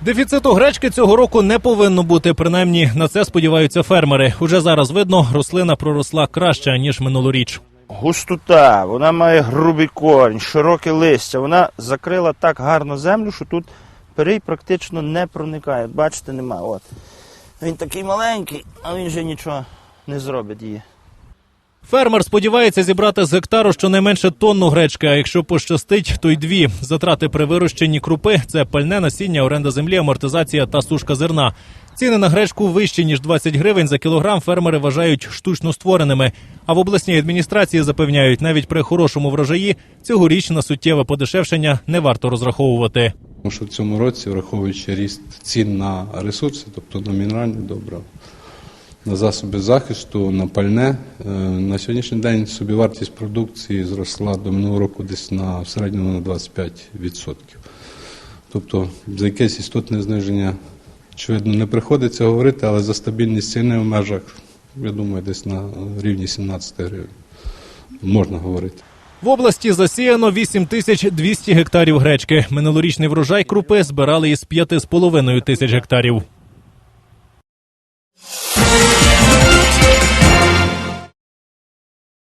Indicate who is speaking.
Speaker 1: Дефіциту гречки цього року не повинно бути. Принаймні на це сподіваються фермери. Уже зараз видно, рослина проросла краще ніж минулоріч.
Speaker 2: Густота, вона має грубий корінь, широке листя. Вона закрила так гарно землю, що тут перей практично не проникає. Бачите, нема. От. Він такий маленький, а він же нічого не зробить її.
Speaker 1: Фермер сподівається зібрати з гектару щонайменше тонну гречки. А якщо пощастить, то й дві. Затрати при вирощенні крупи це пальне насіння, оренда землі, амортизація та сушка зерна. Ціни на гречку вищі ніж 20 гривень за кілограм. Фермери вважають штучно створеними. А в обласній адміністрації запевняють, навіть при хорошому врожаї цьогоріч на суттєве подешевшення не варто розраховувати.
Speaker 3: Тому що в цьому році, враховуючи ріст цін на ресурси, тобто на мінеральні добрива, на засоби захисту, на пальне, е, на сьогоднішній день собівартість продукції зросла до минулого року десь на в середньому на 25%. Тобто за якесь істотне зниження, очевидно, не приходиться говорити, але за стабільність ціни в межах, я думаю, десь на рівні 17 гривень можна говорити.
Speaker 1: В області засіяно 8200 гектарів гречки. Минулорічний врожай крупи збирали із 5,5 тисяч гектарів.